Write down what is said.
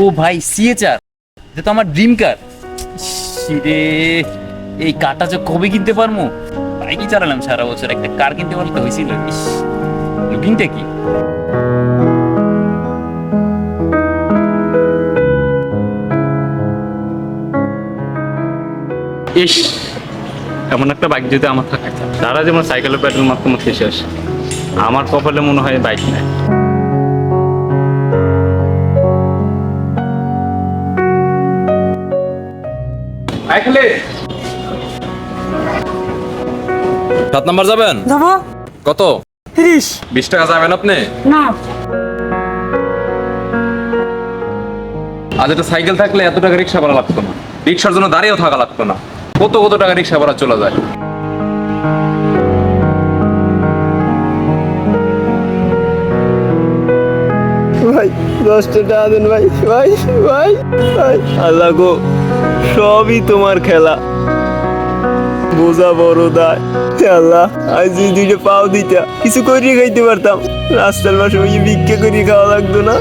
ও ভাই সিএচআর এটা তো আমার ড্রিম কার রে এই কারটা যে কবে কিনতে পারব? বাইকই চালালাম সারা বছর, একটা কার কিনতে পারলে তো হয়েছিল। ইস লুকিংটা কি? ইস, এমন একটা বাইক যদি আমার থাকে। তারা যেমন সাইকেলের প্যাডেল মারতে মারতে শেষ আমার কপালে মনে হয় বাইক নেই। সাত নাম্বার যাবেন? যাব। কত? তিরিশ। বিশ টাকা যাবেন আপনি? না। আজ একটা সাইকেল থাকলে এত টাকা রিক্সা ভাড়া লাগতো না। রিক্সার জন্য দাঁড়িয়েও থাকা লাগতো না। কত কত টাকা রিক্সা ভাড়া চলে যায়। ভাই দশটা টাকা ভাই ভাই ভাই ভাই। আল্লাহ গো, সবই তোমার খেলা। বোঝা বড় দায়। আল্লাহ, আজ যদি দুইটা পাও দিতা, কিছু করিয়ে খাইতে পারতাম। রাস্তার পাশে ওই ভিক্ষা করিয়ে খাওয়া লাগতো না।